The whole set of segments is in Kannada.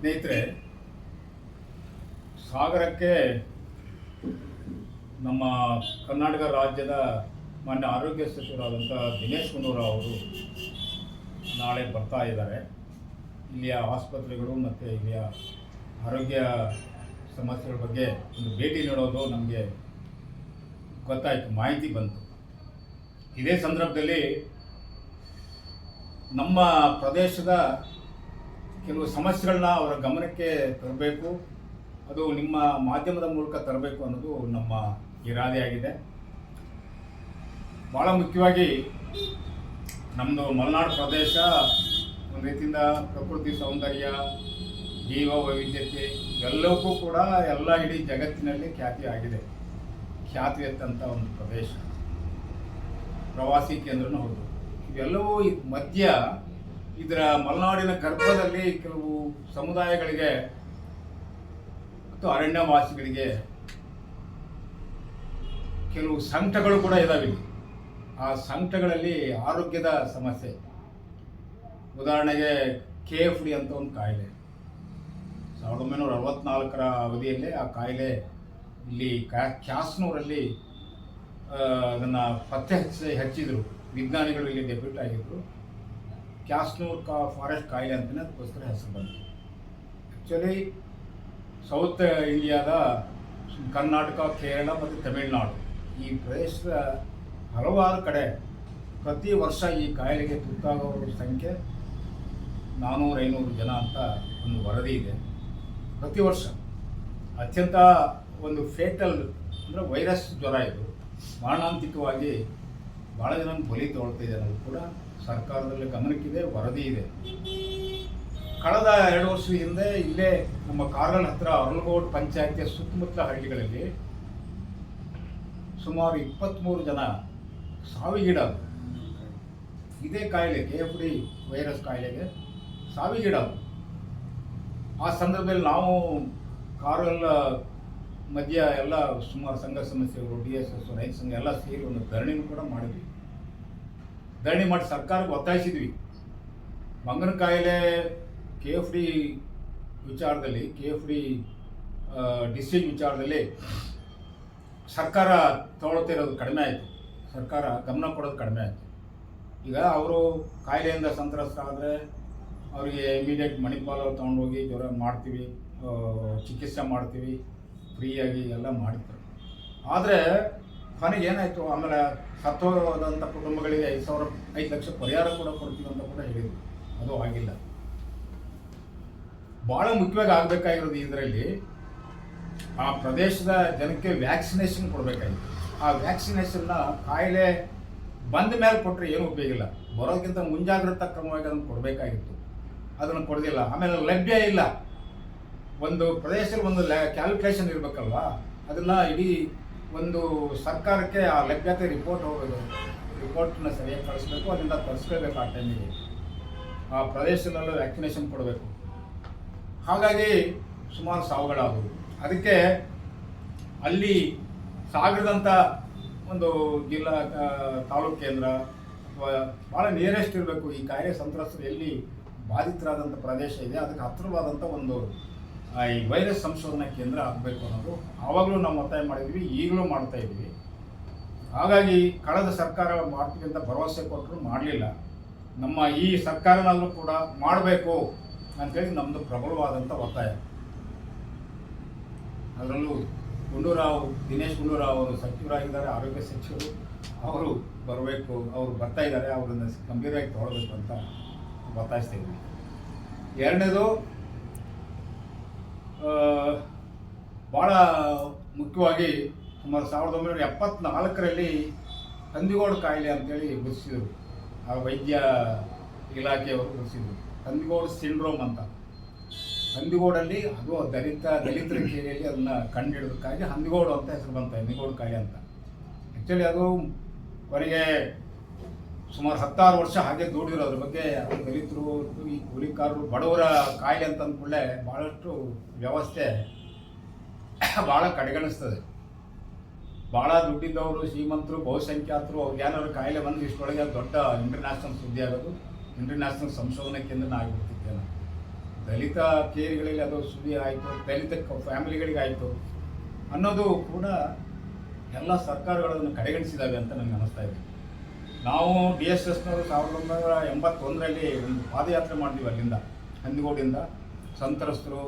ಸ್ನೇಹಿತರೆ, ಸಾಗರಕ್ಕೆ ನಮ್ಮ ಕರ್ನಾಟಕ ರಾಜ್ಯದ ಮಾನ್ಯ ಆರೋಗ್ಯ ಸಚಿವರಾದಂಥ ದಿನೇಶ್ ಗುಂಡೂರಾವ್ ಅವರು ನಾಳೆ ಬರ್ತಾ ಇದ್ದಾರೆ. ಇಲ್ಲಿಯ ಆಸ್ಪತ್ರೆಗಳು ಮತ್ತು ಇಲ್ಲಿಯ ಆರೋಗ್ಯ ಸಮಸ್ಯೆಗಳ ಬಗ್ಗೆ ಒಂದು ಭೇಟಿ ನೀಡೋದು ನಮಗೆ ಗೊತ್ತಾಯಿತು, ಮಾಹಿತಿ ಬಂತು. ಇದೇ ಸಂದರ್ಭದಲ್ಲಿ ನಮ್ಮ ಪ್ರದೇಶದ ಕೆಲವು ಸಮಸ್ಯೆಗಳನ್ನ ಅವರ ಗಮನಕ್ಕೆ ತರಬೇಕು. ಅದು ನಿಮ್ಮ ಮಾಧ್ಯಮದ ಮೂಲಕ ತರಬೇಕು ಅನ್ನೋದು ನಮ್ಮ ಇರಾದೆಯಾಗಿದೆ ಭಾಳ ಮುಖ್ಯವಾಗಿ ನಮ್ಮದು ಮಲೆನಾಡು ಪ್ರದೇಶ ಒಂದು ರೀತಿಯಿಂದ ಪ್ರಕೃತಿ ಸೌಂದರ್ಯ, ಜೀವ ವೈವಿಧ್ಯತೆ ಎಲ್ಲವಕ್ಕೂ ಕೂಡ ಎಲ್ಲ ಇಡೀ ಜಗತ್ತಿನಲ್ಲಿ ಖ್ಯಾತಿ ಆಗಿದೆ. ಖ್ಯಾತಿ ಎತ್ತಂಥ ಒಂದು ಪ್ರದೇಶ. ಪ್ರವಾಸಿ ಕೇಂದ್ರನೂ ಹೌದು. ಇವೆಲ್ಲವೂ ಮಧ್ಯ ಇದರ ಮಲೆನಾಡಿನ ಗರ್ಭದಲ್ಲಿ ಕೆಲವು ಸಮುದಾಯಗಳಿಗೆ ಮತ್ತು ಅರಣ್ಯವಾಸಿಗಳಿಗೆ ಕೆಲವು ಸಂಕಟಗಳು ಕೂಡ ಇಲ್ಲಿ. ಆ ಸಂಕಟಗಳಲ್ಲಿ ಆರೋಗ್ಯದ ಸಮಸ್ಯೆ. ಉದಾಹರಣೆಗೆ ಕೆ ಎಫ್ ಡಿ ಅಂತ ಒಂದು ಕಾಯಿಲೆ. ಸಾವಿರದ ಒಂಬೈನೂರ ಅರವತ್ನಾಲ್ಕರ ಅವಧಿಯಲ್ಲೇ ಆ ಕಾಯಿಲೆ ಇಲ್ಲಿ ಕ್ಯಾ- ಕ್ಯಾಸ್ನೂರಲ್ಲಿ ಅದನ್ನು ಪತ್ತೆ ಹಚ್ಚಿ, ಹಚ್ಚಿದರು. ವಿಜ್ಞಾನಿಗಳು ಇಲ್ಲಿ ಡೆಬ್ಯೂಟ್ ಆಗಿದ್ದರು ಕ್ಯಾಸ್ನೂರ್ ಕಾ ಫಾರೆಸ್ಟ್ ಕಾಯಿಲೆ ಅಂತಲೇ ಅದಕ್ಕೋಸ್ಕರ ಹೆಸರು ಬಂತು ಆ್ಯಕ್ಚುಲಿ ಸೌತ್ ಇಂಡಿಯಾದ ಕರ್ನಾಟಕ, ಕೇರಳ ಮತ್ತು ತಮಿಳುನಾಡು ಈ ಪ್ರದೇಶದ ಹಲವಾರು ಕಡೆ ಪ್ರತಿ ವರ್ಷ ಈ ಕಾಯಿಲೆಗೆ ತುತ್ತಾಗೋರ ಸಂಖ್ಯೆ ನಾನ್ನೂರು ಐನೂರು ಜನ ಅಂತ ಒಂದು ವರದಿ ಇದೆ. ಪ್ರತಿ ವರ್ಷ ಅತ್ಯಂತ ಒಂದು ಫೇಟಲ್ ಅಂದರೆ ವೈರಸ್ ಜ್ವರ ಇದು. ಮಾರಣಾಂತಿಕವಾಗಿ ಭಾಳ ಜನ ಬಲಿ ತಗೊಳ್ತಿದೆ ಅನ್ನೋದು ಕೂಡ ಸರ್ಕಾರದಲ್ಲಿ ಗಮನಕ್ಕಿದೆ, ವರದಿ ಇದೆ. ಕಳೆದ ಎರಡು ವರ್ಷದ ಹಿಂದೆ ಇಲ್ಲೇ ನಮ್ಮ ಕಾರ್ಗಲ್ ಹತ್ರ ಅರಳಗೋಡ್ ಪಂಚಾಯತಿಯ ಸುತ್ತಮುತ್ತಲ ಹಳ್ಳಿಗಳಲ್ಲಿ ಸುಮಾರು ಇಪ್ಪತ್ತ್ಮೂರು ಜನ ಸಾವಿಗೀಡಾದ ಇದೇ ಕಾಯಿಲೆ, ಕೆ ಎಫ್ ಡಿ ವೈರಸ್ ಕಾಯಿಲೆಗೆ ಸಾವಿಗೀಡಾದ ಆ ಸಂದರ್ಭದಲ್ಲಿ ನಾವು ಕಾರಲ್ಲ ಮಧ್ಯ ಎಲ್ಲ ಸುಮಾರು ಸಂಘ ಸಮಸ್ಯೆಗಳು, ಡಿ ಎಸ್ ಎಸ್, ರೈತ ಸಂಘ ಎಲ್ಲ ಸೇರಿ ಒಂದು ಧರಣಿನೂ ಕೂಡ ಮಾಡಿದ್ವಿ. ಧರಣಿ ಮಾಡಿ ಸರ್ಕಾರಕ್ಕೆ ಒತ್ತಾಯಿಸಿದ್ವಿ. ಮಂಗನ ಕಾಯಿಲೆ ಕೆ ಎಫ್ ಡಿ ವಿಚಾರದಲ್ಲಿ ಕೆ ಎಫ್ ಡಿ ಡಿಸೀಸ್ ವಿಚಾರದಲ್ಲಿ ಸರ್ಕಾರ ತಗೊಳ್ತಿರೋದು ಕಡಿಮೆ ಆಯಿತು. ಸರ್ಕಾರ ಗಮನ ಕೊಡೋದು ಕಡಿಮೆ ಆಯಿತು. ಈಗ ಅವರು ಕಾಯಿಲೆಯಿಂದ ಸಂತ್ರಸ್ತರಾದರೆ ಅವರಿಗೆ ಇಮಿಡಿಯೇಟ್ ಮಣಿಪಾಲ ತೊಗೊಂಡೋಗಿ ಜ್ವರ ಮಾಡ್ತೀವಿ ಚಿಕಿತ್ಸೆ ಮಾಡ್ತೀವಿ ಫ್ರೀಯಾಗಿ ಎಲ್ಲ ಮಾಡ್ತಾರೆ ಆದರೆ ಕೊನೆಗೆ ಏನಾಯಿತು? ಆಮೇಲೆ ಸತ್ತೋದಂಥ ಕುಟುಂಬಗಳಿಗೆ ಐದು ಸಾವಿರ, ಐದು ಲಕ್ಷ ಪರಿಹಾರ ಕೂಡ ಕೊಡ್ತೀವಿ ಅಂತ ಕೂಡ ಹೇಳಿದರು. ಅದು ಆಗಿಲ್ಲ. ಭಾಳ ಮುಖ್ಯವಾಗಿ ಆಗಬೇಕಾಗಿರೋದು ಇದರಲ್ಲಿ ಆ ಪ್ರದೇಶದ ಜನಕ್ಕೆ ವ್ಯಾಕ್ಸಿನೇಷನ್ ಕೊಡಬೇಕಾಗಿತ್ತು. ಆ ವ್ಯಾಕ್ಸಿನೇಷನ್ನ ಕಾಯಿಲೆ ಬಂದ ಮೇಲೆ ಕೊಟ್ಟರೆ ಏನು ಉಪಯೋಗ ಇಲ್ಲ. ಬರೋದಕ್ಕಿಂತ ಮುಂಜಾಗ್ರತಾ ಕ್ರಮವಾಗಿ ಅದನ್ನು ಕೊಡಬೇಕಾಗಿತ್ತು. ಅದನ್ನು ಕೊಡೋದಿಲ್ಲ. ಆಮೇಲೆ ಲಭ್ಯ ಇಲ್ಲ. ಒಂದು ಪ್ರದೇಶದಲ್ಲಿ ಒಂದು ಕ್ಯಾಲ್ಕುಲೇಷನ್ ಇರಬೇಕಲ್ವಾ? ಅದನ್ನು ಇಡೀ ಒಂದು ಸರ್ಕಾರಕ್ಕೆ ಆ ಲಭ್ಯತೆ ರಿಪೋರ್ಟ್ ಹೋಗೋದು ರಿಪೋರ್ಟನ್ನ ಸರಿಯಾಗಿ ಕಳಿಸ್ಬೇಕು ಅದರಿಂದ ತರಿಸ್ಕೋಬೇಕು ಆ ಟೈಮಿಗೆ ಆ ಪ್ರದೇಶದಲ್ಲೂ ವ್ಯಾಕ್ಸಿನೇಷನ್ ಕೊಡಬೇಕು. ಹಾಗಾಗಿ ಸುಮಾರು ಸಾವುಗಳಾದವು. ಅದಕ್ಕೆ ಅಲ್ಲಿ ಸಾಗರದಂಥ ಒಂದು ಜಿಲ್ಲಾ ತಾಲೂಕು ಕೇಂದ್ರ ಅಥವಾ ಭಾಳ ನಿಯರೆಸ್ಟ್ ಇರಬೇಕು. ಈ ಕಾಯಿಲೆ ಸಂತ್ರಸ್ತರು ಎಲ್ಲಿ ಬಾಧಿತರಾದಂಥ ಪ್ರದೇಶ ಇದೆ, ಅದಕ್ಕೆ ಹತ್ತಿರವಾದಂಥ ಒಂದು ಈ ವೈರಸ್ ಸಂಶೋಧನಾ ಕೇಂದ್ರ ಆಗಬೇಕು ಅನ್ನೋದು ಆವಾಗಲೂ ನಾವು ಒತ್ತಾಯ ಮಾಡಿದ್ವಿ, ಈಗಲೂ ಮಾಡ್ತಾ ಇದ್ವಿ. ಹಾಗಾಗಿ ಕಳೆದ ಸರ್ಕಾರ ಮಾಡ್ತೀವಿ ಅಂತ ಭರವಸೆ ಕೊಟ್ಟರು ಮಾಡಲಿಲ್ಲ. ನಮ್ಮ ಈ ಸರ್ಕಾರನಾದರೂ ಕೂಡ ಮಾಡಬೇಕು ಅಂತೇಳಿ ನಮ್ಮದು ಪ್ರಬಲವಾದಂಥ ಒತ್ತಾಯ. ಅದರಲ್ಲೂ ಗುಂಡೂರಾವ್, ದಿನೇಶ್ ಗುಂಡೂರಾವ್ ಅವರು ಸಚಿವರಾಗಿದ್ದಾರೆ, ಆರೋಗ್ಯ ಸಚಿವರು ಅವರು ಬರಬೇಕು, ಅವರು ಬರ್ತಾ ಇದ್ದಾರೆ, ಅವರನ್ನು ಗಂಭೀರವಾಗಿ ತಗೊಳ್ಬೇಕು ಅಂತ ಒತ್ತಾಯಿಸ್ತಾ ಇದ್ದೀವಿ ಎರಡನೇದು ಭಾಳ ಮುಖ್ಯವಾಗಿ ಸುಮಾರು ಸಾವಿರದ ಒಂಬೈನೂರ ಎಪ್ಪತ್ನಾಲ್ಕರಲ್ಲಿ ಕಂದಿಗೋಡು ಕಾಯಿಲೆ ಅಂತೇಳಿ ಗುರುತಿಸಿದರು. ಆ ವೈದ್ಯ ಇಲಾಖೆಯವರು ಗುರುತಿಸಿದರು. ತಂದಿಗೋಡ್ ಸಿಂಡ್ರೋಮ್ ಅಂತ. ಹಂದಿಗೋಡಲ್ಲಿ ಅದು ದಲಿತ, ದಲಿತರ ಕೇರಿಯಲ್ಲಿ ಅದನ್ನು ಕಂಡುಹಿಡಿದಕ್ಕಾಗಿ ಹಂದಿಗೋಡು ಅಂತ ಹೆಸರು ಬಂತ, ಹಂದಿಗೋಡು ಕಾಯಿಲೆ ಅಂತ. ಆ್ಯಕ್ಚುಲಿ ಅದು ಕೊನೆಗೆ ಸುಮಾರು ಹತ್ತಾರು ವರ್ಷ ಹಾಗೆ ದುಡಿದ್ರು. ಅದ್ರ ಬಗ್ಗೆ ದಲಿತರು, ಈ ಕೂಲಿಕಾರರು, ಬಡವರ ಕಾಯಿಲೆ ಅಂತ ಅಂದ್ಕೊಳ್ಳೆ ಭಾಳಷ್ಟು ವ್ಯವಸ್ಥೆ ಭಾಳ ಕಡೆಗಣಿಸ್ತದೆ. ಭಾಳ ದುಡ್ಡಿದ್ದವರು, ಶ್ರೀಮಂತರು, ಬಹುಸಂಖ್ಯಾತರು, ಅವ್ರಿಗೆ ಏನಾದ್ರು ಕಾಯಿಲೆ ಬಂದು ಇಷ್ಟೊಳಗೆ ದೊಡ್ಡ ಇಂಟರ್ನ್ಯಾಷನಲ್ ಸುದ್ದಿ ಆಗೋದು. ಇಂಟರ್ನ್ಯಾಷನಲ್ ಸಂಶೋಧನಾ ಕೇಂದ್ರನ ಆಗಿಬಿಡ್ತಿತ್ತೇನೋ ದಲಿತ ಕೇರಿಗಳಲ್ಲಿ ಅದು ಸುದ್ದಿ ಆಯಿತು, ದಲಿತ ಫ್ಯಾಮಿಲಿಗಳಿಗೆ ಆಯಿತು ಅನ್ನೋದು ಕೂಡ ಎಲ್ಲ ಸರ್ಕಾರಗಳನ್ನು ಕಡೆಗಣಿಸಿದಾವೆ ಅಂತ ನನಗೆ ಅನ್ನಿಸ್ತಾ ಇದೆ. ನಾವು ಡಿ ಎಸ್ ಎಸ್ನವರು ಸಾವಿರದ ಒಂಬೈನೂರ ಎಂಬತ್ತೊಂದರಲ್ಲಿ ಒಂದು ಪಾದಯಾತ್ರೆ ಮಾಡ್ತೀವಿ ಅಲ್ಲಿಂದ. ಹಂದಿಗೋಡಿಂದ ಸಂತ್ರಸ್ತರು,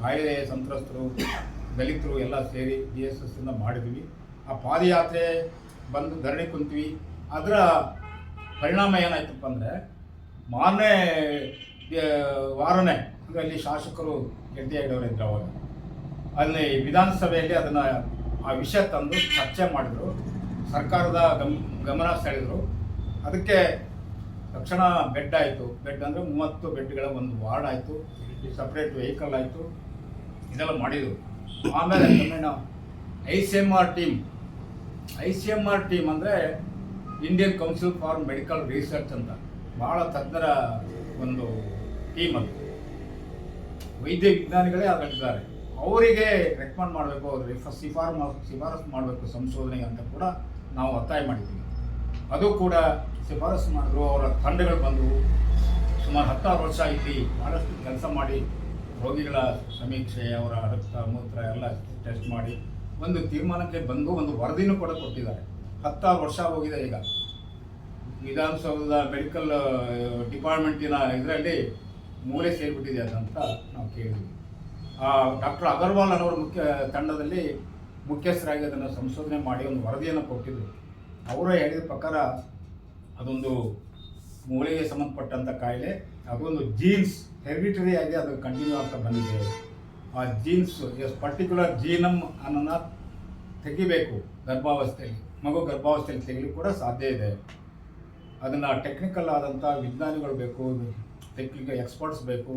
ಕಾಯಿಲೆ ಸಂತ್ರಸ್ತರು, ದಲಿತರು ಎಲ್ಲ ಸೇರಿ ಡಿ ಎಸ್ ಎಸ್ಸಿಂದ ಮಾಡಿದ್ವಿ ಆ ಪಾದಯಾತ್ರೆ ಬಂದು ಧರಣಿ ಕುಂತ್ವಿ. ಅದರ ಪರಿಣಾಮ ಏನಾಯ್ತಪ್ಪ ಅಂದರೆ, ಮಾರನೇ ವಾರನೇ ಅಲ್ಲಿ ಶಾಸಕರು ಗೆಡ್ಡೆ ಇದ್ದವರು ಇದ್ರು ಅವಾಗ. ಅಲ್ಲಿ ವಿಧಾನಸಭೆಯಲ್ಲಿ ಅದನ್ನು ಆ ವಿಷಯ ತಂದು ಚರ್ಚೆ ಮಾಡಿದರು. ಸರ್ಕಾರದ ಗಮ್, ಗಮನ ಸೆಳೆದರು. ಅದಕ್ಕೆ ತಕ್ಷಣ ಬೆಡ್ ಆಯಿತು. ಬೆಡ್ ಅಂದರೆ ಮೂವತ್ತು ಬೆಡ್ಗಳ ಒಂದು ವಾರ್ಡ್ ಆಯಿತು. ಸಪ್ರೇಟ್ ವೆಹಿಕಲ್ ಆಯಿತು. ಇದೆಲ್ಲ ಮಾಡಿದರು. ಆಮೇಲೆ ಕ್ರಮೇಣ I C M R team I C M R team ಅಂದರೆ Indian Council for Medical Research ಅಂತ. ಭಾಳ ತಜ್ಞರ ಒಂದು ಟೀಮ್ ಅದು. ವೈದ್ಯ ವಿಜ್ಞಾನಿಗಳೇ ಆಗಿದ್ದಾರೆ. ಅವರಿಗೆ ರೆಕಮೆಂಡ್ ಮಾಡಬೇಕು. ಅವ್ರಿಗೆ ಫಸ್ಟ್ ಶಿಫಾರ್ ಶಿಫಾರಸು ಮಾಡಬೇಕು ಸಂಶೋಧನೆಗೆ ಅಂತ ಕೂಡ ನಾವು ಒತ್ತಾಯ ಮಾಡಿದ್ದೀವಿ. ಅದು ಕೂಡ ಶಿಫಾರಸು ಮಾಡಿದ್ರು, ಅವರ ತಂಡಗಳು ಬಂದವು ಸುಮಾರು ಹತ್ತಾರು ವರ್ಷ ಇಲ್ಲಿ ಭಾಳಷ್ಟು ಕೆಲಸ ಮಾಡಿ, ರೋಗಿಗಳ ಸಮೀಕ್ಷೆ, ಅವರ ರಕ್ತ, ಮೂತ್ರ ಎಲ್ಲ ಟೆಸ್ಟ್ ಮಾಡಿ ಒಂದು ತೀರ್ಮಾನಕ್ಕೆ ಬಂದು ಒಂದು ವರದಿನೂ ಕೂಡ ಕೊಟ್ಟಿದ್ದಾರೆ. ಹತ್ತಾರು ವರ್ಷ ಹೋಗಿದೆ ಈಗ. ವಿಧಾನಸೌಧದ ಮೆಡಿಕಲ್ ಡಿಪಾರ್ಟ್ಮೆಂಟಿನ ಇದರಲ್ಲಿ ಮೂಲೆ ಸೇರಿಬಿಟ್ಟಿದೆ ಅಂತ ನಾವು ಕೇಳಿದ್ವಿ. ಡಾಕ್ಟರ್ ಅಗರ್ವಾಲ್ ಅನ್ನೋರ ಮುಖ್ಯ ತಂಡದಲ್ಲಿ ಮುಖ್ಯಸ್ಥರಾಗಿ ಅದನ್ನು ಸಂಶೋಧನೆ ಮಾಡಿ ಒಂದು ವರದಿಯನ್ನು ಕೊಟ್ಟಿದ್ದರು ಅವರು ಹೇಳಿದ ಪ್ರಕಾರ ಅದೊಂದು ಮೂಳೆಗೆ ಸಂಬಂಧಪಟ್ಟಂಥ ಕಾಯಿಲೆ, ಅದೊಂದು ಜೀನ್ಸ್ ಹೆರಿಟರಿ ಆಗಿ ಅದು ಕಂಟಿನ್ಯೂ ಆಗ್ತಾ ಬಂದಿದೆ. ಆ ಜೀನ್ಸ್ ಎಸ್ ಪರ್ಟಿಕ್ಯುಲರ್ ಜೀನಮ್ ಅನ್ನೋನ್ನ ತೆಗಿಬೇಕು ಗರ್ಭಾವಸ್ಥೆಯಲ್ಲಿ. ಮಗು ಗರ್ಭಾವಸ್ಥೆಯಲ್ಲಿ ತೆಗಿಲಿಕ್ಕೆ ಕೂಡ ಸಾಧ್ಯ ಇದೆ. ಅದನ್ನು ಟೆಕ್ನಿಕಲ್ ಆದಂಥ ವಿಜ್ಞಾನಿಗಳು ಬೇಕು ಟೆಕ್ನಿಕಲ್ ಎಕ್ಸ್ಪರ್ಟ್ಸ್ ಬೇಕು,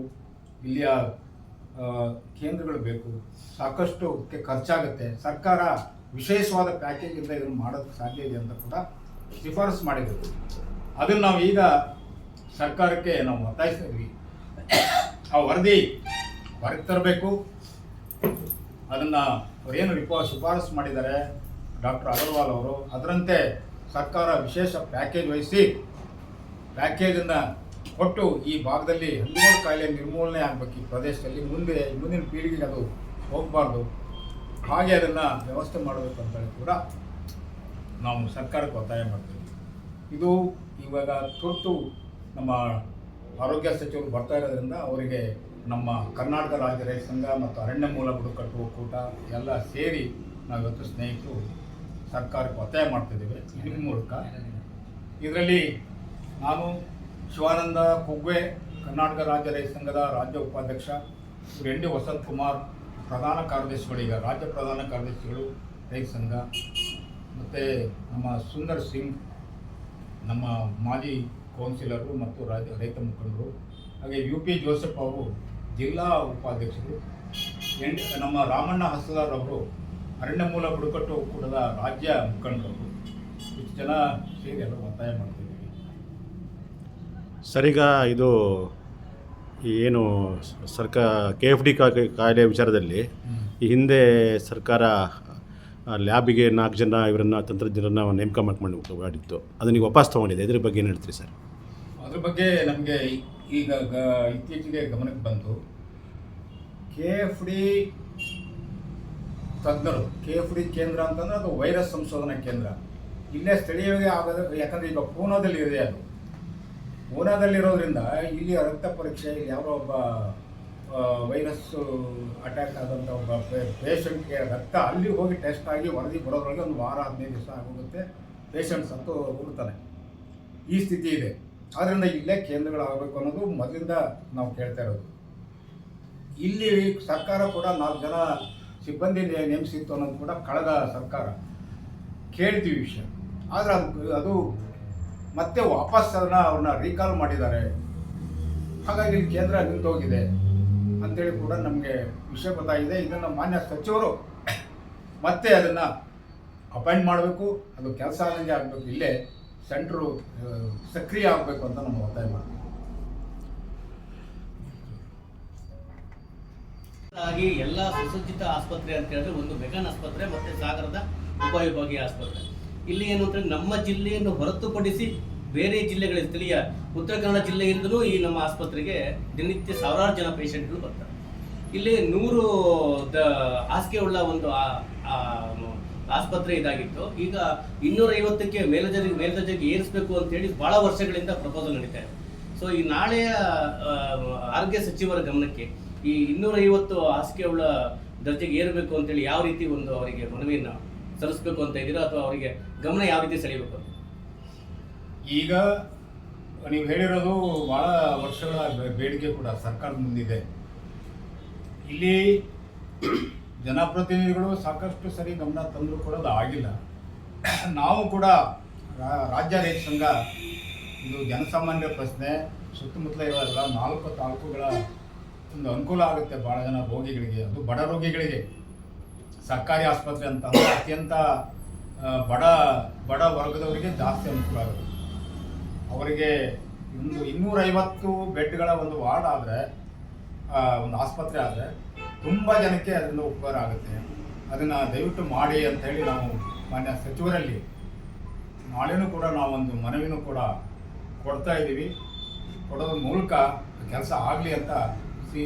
ಇಲ್ಲಿಯ ಕೇಂದ್ರಗಳು ಬೇಕು. ಸಾಕಷ್ಟು ಖರ್ಚಾಗುತ್ತೆ. ಸರ್ಕಾರ ವಿಶೇಷವಾದ ಪ್ಯಾಕೇಜಿಂದ ಇದನ್ನು ಮಾಡೋದಕ್ಕೆ ಸಾಧ್ಯ ಇದೆ ಅಂತ ಕೂಡ ಶಿಫಾರಸು ಮಾಡಿದರು. ಅದನ್ನು ನಾವು ಈಗ ಸರ್ಕಾರಕ್ಕೆ ನಾವು ಒತ್ತಾಯಿಸ್ತಾ ಇದ್ವಿ. ಆ ವರದಿ ಹೊರಗೆ ತರಬೇಕು. ಅದನ್ನು ಅವರೇನು ರಿಪೋ, ಶಿಫಾರಸು ಮಾಡಿದ್ದಾರೆ, ಡಾಕ್ಟರ್ ಅಗರ್ವಾಲ್ ಅವರು, ಅದರಂತೆ ಸರ್ಕಾರ ವಿಶೇಷ ಪ್ಯಾಕೇಜ್ ವಹಿಸಿ ಪ್ಯಾಕೇಜನ್ನು ಕೊಟ್ಟು ಈ ಭಾಗದಲ್ಲಿ ಹಲವಾರು ಕಾಯಿಲೆ ನಿರ್ಮೂಲನೆ ಆಗಬೇಕು ಈ ಪ್ರದೇಶದಲ್ಲಿ. ಮುಂದೆ, ಮುಂದಿನ ಪೀಳಿಗೆಗೆ ಅದು ಹೋಗಬಾರ್ದು. ಹಾಗೆ ಅದನ್ನು ವ್ಯವಸ್ಥೆ ಮಾಡಬೇಕು ಅಂತೇಳಿ ಕೂಡ ನಾವು ಸರ್ಕಾರಕ್ಕೆ ಒತ್ತಾಯ ಮಾಡ್ತೀವಿ. ಇದು ಇವಾಗ ತುರ್ತು ನಮ್ಮ ಆರೋಗ್ಯ ಸಚಿವರು ಬರ್ತಾ ಇರೋದ್ರಿಂದ ಅವರಿಗೆ ನಮ್ಮ ಕರ್ನಾಟಕ ರಾಜ್ಯ ರೈತ ಸಂಘ ಮತ್ತು ಅರಣ್ಯ ಮೂಲ ಬುಡಕಟ್ಟು ಒಕ್ಕೂಟ ಎಲ್ಲ ಸೇರಿ ನಾವು ಇವತ್ತು ಸ್ನೇಹಿತರು ಸರ್ಕಾರಕ್ಕೆ ಒತ್ತಾಯ ಮಾಡ್ತಿದ್ದೇವೆ. ನಿಮ್ಮ ಮೂಲಕ ಇದರಲ್ಲಿ ನಾನು ಶಿವಾನಂದ ಕುಗ್ವೆ ಕರ್ನಾಟಕ ರಾಜ್ಯ ರೈತ ಸಂಘದ ರಾಜ್ಯ ಉಪಾಧ್ಯಕ್ಷ ಎನ್ ಡಿ ವಸಂತ್ ಕುಮಾರ್ ಪ್ರಧಾನ ಕಾರ್ಯದರ್ಶಿಗಳು ಈಗ, ರಾಜ್ಯ ಪ್ರಧಾನ ಕಾರ್ಯದರ್ಶಿಗಳು, ರೈತ ಸಂಘ, ಮತ್ತು ನಮ್ಮ ಸುಂದರ್ ಸಿಂಗ್, ನಮ್ಮ ಮಾಜಿ ಕೌನ್ಸಿಲರು ಮತ್ತು ರಾಜ್ಯ ರೈತ ಮುಖಂಡರು, ಹಾಗೆ ಯು ಪಿ ಜೋಸೆಫ್ ಅವರು, ಜಿಲ್ಲಾ ಉಪಾಧ್ಯಕ್ಷರು ಎಂಡ್ ನಮ್ಮ ರಾಮಣ್ಣ ಹಸದಾರ್ ಅವರು, ಅರಣ್ಯ ಮೂಲ ಬುಡಕಟ್ಟು ಒಕ್ಕೂಟದ ರಾಜ್ಯ ಮುಖಂಡರು. ಇಷ್ಟು ಜನ ಸೇರಿ ಎಲ್ಲ ಒತ್ತಾಯ ಮಾಡ್ತಿದ್ದೀವಿ ಸರಿಗ, ಇದು ಏನು ಸರ್ಕಾರ ಕೆ ಎಫ್ ಡಿ ಕಾಯಿಲೆ ವಿಚಾರದಲ್ಲಿ ಈ ಹಿಂದೆ ಸರ್ಕಾರ ಲ್ಯಾಬಿಗೆ ನಾಲ್ಕು ಜನ ಇವರನ್ನು ತಂತ್ರಜ್ಞರನ್ನ ನೇಮಕ ಮಾಡ್ಕೊಂಡು ಮಾಡಿತ್ತು ಅದನ್ನ ವಾಪಸ್ ತೊಗೊಂಡಿದೆ ಇದ್ರ ಬಗ್ಗೆ ಏನು ಹೇಳ್ತೀರಿ ಸರ್? ಅದ್ರ ಬಗ್ಗೆ ನಮಗೆ ಈಗ ಇತ್ತೀಚೆಗೆ ಗಮನಕ್ಕೆ ಬಂತು ಕೆ ಎಫ್ ಡಿ ತಜ್ಞರು ಕೆ ಎಫ್ ಡಿ ಕೇಂದ್ರ ಅಂತಂದ್ರೆ ಅದು ವೈರಸ್ ಸಂಶೋಧನಾ ಕೇಂದ್ರ. ಇಲ್ಲೇ ಸ್ಥಳೀಯವಾಗಿ ಆಗೋದು, ಯಾಕಂದ್ರೆ ಈಗ ಪೂನಾದಲ್ಲಿ ಇದೆ ಅದು. ಪೂನಾದಲ್ಲಿರೋದ್ರಿಂದ ಇಲ್ಲಿ ರಕ್ತ ಪರೀಕ್ಷೆ ಯಾರೋ ಒಬ್ಬ ವೈರಸ್ ಅಟ್ಯಾಕ್ ಆದಂಥ ಒಬ್ಬ ಪೇಷಂಟ್ಗೆ ರಕ್ತ ಅಲ್ಲಿ ಹೋಗಿ ಟೆಸ್ಟ್ ಆಗಿ ವರದಿ ಬರೋದ್ರೊಳಗೆ ಒಂದು ವಾರ, ಹದಿನೈದು ದಿವಸ ಆಗೋಗುತ್ತೆ. ಪೇಷಂಟ್ ಅಂತೂ ಹುಡ್ತಾನೆ ಈ ಸ್ಥಿತಿ ಇದೆ. ಆದ್ದರಿಂದ ಇಲ್ಲೇ ಕೇಂದ್ರಗಳಾಗಬೇಕು ಅನ್ನೋದು ಮೊದಲಿಂದ ನಾವು ಕೇಳ್ತಾ ಇರೋದು. ಇಲ್ಲಿ ಸರ್ಕಾರ ಕೂಡ ನಾಲ್ಕು ಜನ ಸಿಬ್ಬಂದಿ ನೇಮಿಸಿತ್ತು ಅನ್ನೋದು ಕೂಡ ಕಳೆದ ಸರ್ಕಾರ. ಕೇಳ್ತೀವಿ ವಿಷಯ. ಆದರೆ ಅದು ಅದು ಮತ್ತೆ ವಾಪಸ್ ಅದನ್ನ ಅವ್ರನ್ನ ರೀಕಾಲ್ ಮಾಡಿದ್ದಾರೆ. ಹಾಗಾಗಿ ಕೇಂದ್ರ ನಿಂತೋಗಿದೆ ಅಂತೇಳಿ ಕೂಡ ನಮಗೆ ವಿಷಯ ಗೊತ್ತಾಗಿದೆ. ಇದನ್ನು ಮಾನ್ಯ ಸಚಿವರು ಮತ್ತೆ ಅದನ್ನು ಅಪಾಯಿಂಟ್ ಮಾಡಬೇಕು, ಅದು ಕೆಲಸ ಆದಂಗೆ ಆಗಬೇಕು, ಇಲ್ಲೇ ಸೆಂಟ್ರು ಸಕ್ರಿಯ ಆಗಬೇಕು ಅಂತ ನಮ್ಮ ಒತ್ತಾಯ ಮಾಡ್ತೀವಿ. ಆಗಿ ಎಲ್ಲ ಸುಸಜ್ಜಿತ ಆಸ್ಪತ್ರೆ ಅಂತ ಹೇಳಿದ್ರೆ ಒಂದು ಮೆಗನ್ ಆಸ್ಪತ್ರೆ ಮತ್ತೆ ಸಾಗರದ ಉಪವಿಭಾಗೀಯ ಆಸ್ಪತ್ರೆ. ಇಲ್ಲಿ ಏನು ಅಂತಂದರೆ ನಮ್ಮ ಜಿಲ್ಲೆಯನ್ನು ಹೊರತುಪಡಿಸಿ ಬೇರೆ ಜಿಲ್ಲೆಗಳ ಸ್ಥಳೀಯ ಉತ್ತರ ಕನ್ನಡ ಜಿಲ್ಲೆಯಿಂದಲೂ ಈ ನಮ್ಮ ಆಸ್ಪತ್ರೆಗೆ ದಿನನಿತ್ಯ ಸಾವಿರಾರು ಜನ ಪೇಷಂಟ್ಗಳು ಬರ್ತಾರೆ. ಇಲ್ಲಿ ನೂರು, ದ ಹಾಸಿಗೆ ಉಳ್ಳ ಒಂದು ಆಸ್ಪತ್ರೆ ಇದಾಗಿತ್ತು. ಈಗ ಇನ್ನೂರೈವತ್ತಕ್ಕೆ ಮೇಲ್ದರ್ಜೆಗೆ ಮೇಲ್ದರ್ಜೆಗೆ ಏರಿಸಬೇಕು ಅಂತ ಹೇಳಿ ಬಹಳ ವರ್ಷಗಳಿಂದ ಪ್ರಪೋಸಲ್ ನಡೀತಾ ಇದೆ. ಸೊ ಈ ನಾಳೆಯ ಆರೋಗ್ಯ ಸಚಿವರ ಗಮನಕ್ಕೆ ಈ ಇನ್ನೂರೈವತ್ತು ಹಾಸಿಗೆ ಉಳ್ಳ ದರ್ಜೆಗೆ ಏರಬೇಕು ಅಂತೇಳಿ ಯಾವ ರೀತಿ ಒಂದು ಅವರಿಗೆ ಮನವಿಯನ್ನ ಸಲ್ಲಿಸಬೇಕು ಅಂತ ಇದ್ದೀರಾ ಅಥವಾ ಅವರಿಗೆ ಗಮನ ಯಾವ ರೀತಿ ಸೆಳೆಯಬೇಕು ಅಂತ? ಈಗ ನೀವು ಹೇಳಿರೋದು ಬಹಳ ವರ್ಷಗಳ ಬೇಡಿಕೆ ಕೂಡ ಸರ್ಕಾರದ ಮುಂದಿದೆ. ಇಲ್ಲಿ ಜನಪ್ರತಿನಿಧಿಗಳು ಸಾಕಷ್ಟು ಸರಿ ಗಮನ ತಂದರೂ ಕೂಡ ಅದು ಆಗಿಲ್ಲ. ನಾವು ಕೂಡ ರಾಜ್ಯ ರೈತ ಸಂಘ ಇದು ಜನಸಾಮಾನ್ಯ ಪ್ರಶ್ನೆ, ಸುತ್ತಮುತ್ತಲ ಇರೋಲ್ಲ ನಾಲ್ಕು ತಾಲೂಕುಗಳ ಒಂದು ಅನುಕೂಲ ಆಗುತ್ತೆ ಭಾಳ ಜನ ರೋಗಿಗಳಿಗೆ, ಅದು ಬಡ ರೋಗಿಗಳಿಗೆ. ಸರ್ಕಾರಿ ಆಸ್ಪತ್ರೆ ಅಂತ ಅತ್ಯಂತ ಬಡ ಬಡ ವರ್ಗದವರಿಗೆ ಜಾಸ್ತಿ ಅನುಕೂಲ ಆಗುತ್ತೆ ಅವರಿಗೆ ಒಂದು ಇನ್ನೂರೈವತ್ತು ಬೆಡ್ಗಳ ಒಂದು ವಾರ್ಡ್ ಆದರೆ ಒಂದು ಆಸ್ಪತ್ರೆ ಆದರೆ ತುಂಬ ಜನಕ್ಕೆ ಅದರಿಂದ ಉಪಕಾರ ಆಗುತ್ತೆ. ಅದನ್ನು ದಯವಿಟ್ಟು ಮಾಡಿ ಅಂತ ಹೇಳಿ ನಾವು ಮಾನ್ಯ ಸಚಿವರಲ್ಲಿ ನಾಳೆನೂ ಕೂಡ ನಾವೊಂದು ಮನವಿನೂ ಕೂಡ ಕೊಡ್ತಾ ಇದ್ದೀವಿ. ಕೊಡೋದ್ರ ಮೂಲಕ ಕೆಲಸ ಆಗಲಿ ಅಂತ ಸಿ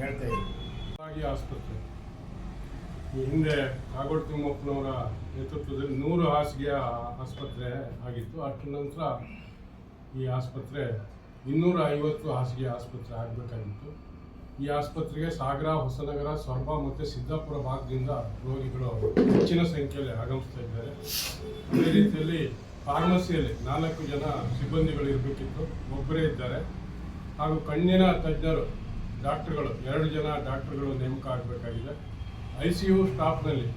ಹೇಳ್ತಾ ಇದ್ದೀವಿ ಆಸ್ಪತ್ರೆ ಈ ಹಿಂದೆ ಕಾಗೋಡು ತಿಮ್ಮಪ್ಪನವರ ನೇತೃತ್ವದಲ್ಲಿ ನೂರು ಹಾಸಿಗೆಯ ಆಸ್ಪತ್ರೆ ಆಗಿತ್ತು. ಅಷ್ಟು ನಂತರ ಈ ಆಸ್ಪತ್ರೆ, ಇನ್ನೂರ ಐವತ್ತು ಹಾಸಿಗೆ ಆಸ್ಪತ್ರೆ ಆಗಬೇಕಾಗಿತ್ತು. ಈ ಆಸ್ಪತ್ರೆಗೆ ಸಾಗರ, ಹೊಸನಗರ, ಸೊರಬ ಮತ್ತು ಸಿದ್ದಾಪುರ ಭಾಗದಿಂದ ರೋಗಿಗಳು ಹೆಚ್ಚಿನ ಸಂಖ್ಯೆಯಲ್ಲಿ ಆಗಮಿಸ್ತಾ ಇದ್ದಾರೆ. ಅದೇ ರೀತಿಯಲ್ಲಿ ಫಾರ್ಮಸಿಯಲ್ಲಿ ನಾಲ್ಕು ಜನ ಸಿಬ್ಬಂದಿಗಳು ಇರಬೇಕಿತ್ತು. ಒಬ್ಬರೇ ಇದ್ದಾರೆ. ಹಾಗೂ ಕಣ್ಣಿನ ತಜ್ಞರು, ಡಾಕ್ಟರ್ಗಳು, ಎರಡು ಜನ ಡಾಕ್ಟ್ರುಗಳು ನೇಮಕ ಆಗಬೇಕಾಗಿದೆ. ಐ ಸಿ ಯು ಸ್ಟಾಫ್ನಲ್ಲಿ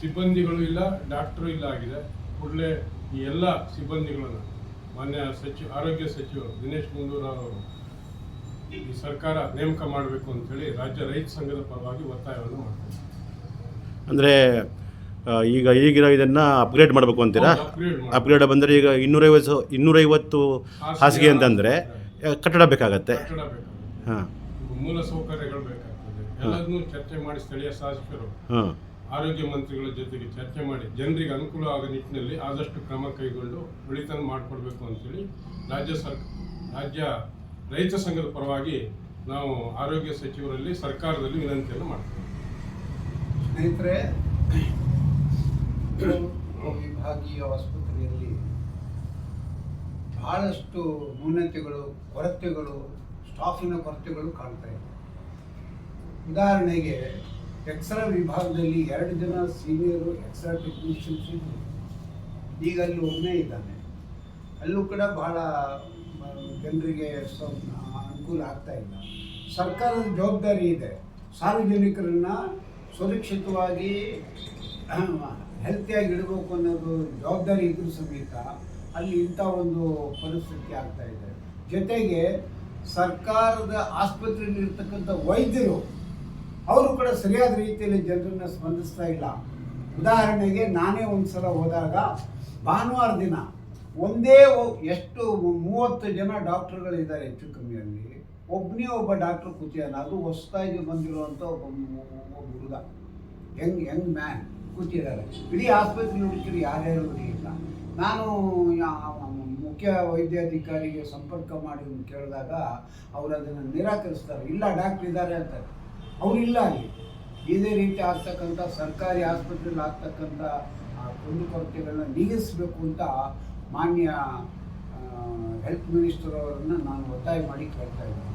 ಸಿಬ್ಬಂದಿಗಳು ಇಲ್ಲ ಡಾಕ್ಟ್ರು ಇಲ್ಲ ಆಗಿದೆ. ಕೂಡಲೇ ಈ ಎಲ್ಲ ಸಿಬ್ಬಂದಿಗಳನ್ನು ಮಾನ್ಯ ಸಚಿವ ಆರೋಗ್ಯ ಸಚಿವರು ದಿನೇಶ್ ಗುಂಡೂರಾವ್ ಅವರು ಈ ಸರ್ಕಾರ ನೇಮಕ ಮಾಡಬೇಕು ಅಂತೇಳಿ ರಾಜ್ಯ ರೈತ ಸಂಘದ ಪರವಾಗಿ ಒತ್ತಾಯವನ್ನು ಮಾಡ್ತಾರೆ. ಅಂದರೆ ಈಗ ಈಗಿರೋ ಇದನ್ನು ಅಪ್ಗ್ರೇಡ್ ಮಾಡಬೇಕು ಅಂತೀರಾ? ಅಪ್ಗ್ರೇಡ್ ಬಂದರೆ ಈಗ ಇನ್ನೂರೈವತ್ತು ಇನ್ನೂರೈವತ್ತು ಹಾಸಿಗೆ ಅಂತಂದರೆ ಕಟ್ಟಡ ಬೇಕಾಗತ್ತೆ. ಬೇಕಾಗುತ್ತೆ. ಹಾಂ. ಮೂಲ ಸೌಕರ್ಯಗಳು ಬೇಕಾಗ್ತದೆ ಎಲ್ಲದನ್ನೂ ಚರ್ಚೆ ಮಾಡಿ ಸ್ಥಳೀಯ ಶಾಸಕರು ಆರೋಗ್ಯ ಮಂತ್ರಿಗಳ ಜೊತೆಗೆ ಚರ್ಚೆ ಮಾಡಿ ಜನರಿಗೆ ಅನುಕೂಲ ಆಗೋ ನಿಟ್ಟಿನಲ್ಲಿ ಆದಷ್ಟು ಕ್ರಮ ಕೈಗೊಂಡು ಒಳಿತನ್ನು ಮಾಡಿಕೊಡ್ಬೇಕು ಅಂತೇಳಿ ರಾಜ್ಯ ಸರ್ ರಾಜ್ಯ ರೈತ ಸಂಘದ ಪರವಾಗಿ ನಾವು ಆರೋಗ್ಯ ಸಚಿವರಲ್ಲಿ ಸರ್ಕಾರದಲ್ಲಿ ವಿನಂತಿಯನ್ನು ಮಾಡ್ತೀವಿ. ಸ್ನೇಹಿತರೆ ವಿಭಾಗೀಯ ಆಸ್ಪತ್ರೆಯಲ್ಲಿ ಬಹಳಷ್ಟು ನ್ಯೂನತೆಗಳು ಕೊರತೆಗಳು ಸ್ಟಾಫಿನ ಕೊರತೆಗಳು ಕಾಣ್ತಾ ಇದೆ. ಉದಾಹರಣೆಗೆ ಎಕ್ಸ್ರಾ ವಿಭಾಗದಲ್ಲಿ ಎರಡು ಜನ ಸೀನಿಯರು ಎಕ್ಸ್ರಾ ಟೆಕ್ನಿಷಿಯನ್ಸ್ ಇದ್ದರು ಈಗ ಅಲ್ಲಿ ಒಬ್ಬನೇ ಇದ್ದಾನೆ. ಅಲ್ಲೂ ಕೂಡ ಬಹಳ ಜನರಿಗೆ ಅನುಕೂಲ ಆಗ್ತಾ ಇಲ್ಲ. ಸರ್ಕಾರದ ಜವಾಬ್ದಾರಿ ಇದೆ. ಸಾರ್ವಜನಿಕರನ್ನ ಸುರಕ್ಷಿತವಾಗಿ ಹೆಲ್ತಿಯಾಗಿ ಇಡಬೇಕು ಅನ್ನೋದು ಜವಾಬ್ದಾರಿ ಇದ್ರೂ ಸಮೇತ ಅಲ್ಲಿ ಇಂಥ ಒಂದು ಪರಿಸ್ಥಿತಿ ಆಗ್ತಾ ಇದೆ. ಜೊತೆಗೆ ಸರ್ಕಾರದ ಆಸ್ಪತ್ರೆಯಲ್ಲಿ ವೈದ್ಯರು ಅವರು ಕೂಡ ಸರಿಯಾದ ರೀತಿಯಲ್ಲಿ ಜನರನ್ನ ಸ್ಪಂದಿಸ್ತಾ ಇಲ್ಲ. ಉದಾಹರಣೆಗೆ ನಾನೇ ಒಂದ್ಸಲ ಹೋದಾಗ ಭಾನುವಾರ ದಿನ ಒಂದೇ ಎಷ್ಟು ಮೂವತ್ತು ಜನ ಡಾಕ್ಟರ್ಗಳಿದ್ದಾರೆ ಹೆಚ್ಚು ಕಮ್ಮಿಯಲ್ಲಿ ಒಬ್ಬನೇ ಒಬ್ಬ ಡಾಕ್ಟರ್ ಕೂತಿದ್ದಾನೆ ಅದು ಹೊಸದಾಗಿ ಬಂದಿರುವಂಥ ಒಬ್ಬ ಒಬ್ಬ ಹುಡುಗ. ಯಂಗ್ ಯಂಗ್ ಮ್ಯಾನ್ ಕೂತಿದ್ದಾರೆ ಇಡೀ ಆಸ್ಪತ್ರೆ ಹುಡುಕಿದ್ರು ಯಾರ್ಯಾರು ಇಲ್ಲ. ನಾನು ಮುಖ್ಯ ವೈದ್ಯಾಧಿಕಾರಿಗೆ ಸಂಪರ್ಕ ಮಾಡಿ ಕೇಳಿದಾಗ ಅವರು ಅದನ್ನು ನಿರಾಕರಿಸ್ತಾರೆ. ಇಲ್ಲ, ಡಾಕ್ಟರ್ ಇದ್ದಾರೆ ಅಂತಾರೆ. ಅವರಿಲ್ಲ ಅಲ್ಲಿ ಇದೇ ರೀತಿ ಆಗ್ತಕ್ಕಂಥ ಸರ್ಕಾರಿ ಆಸ್ಪತ್ರೆಯಲ್ಲಿ ಆಗ್ತಕ್ಕಂಥ ಕುಂದುಕೊರತೆಗಳನ್ನ ನೀಗಿಸಬೇಕು ಅಂತ ಮಾನ್ಯ ಹೆಲ್ತ್ ಮಿನಿಸ್ಟರ್ ಅವರನ್ನು ನಾನು ಒತ್ತಾಯ ಮಾಡಿ ಕೇಳ್ತಾ ಇದ್ದೀನಿ.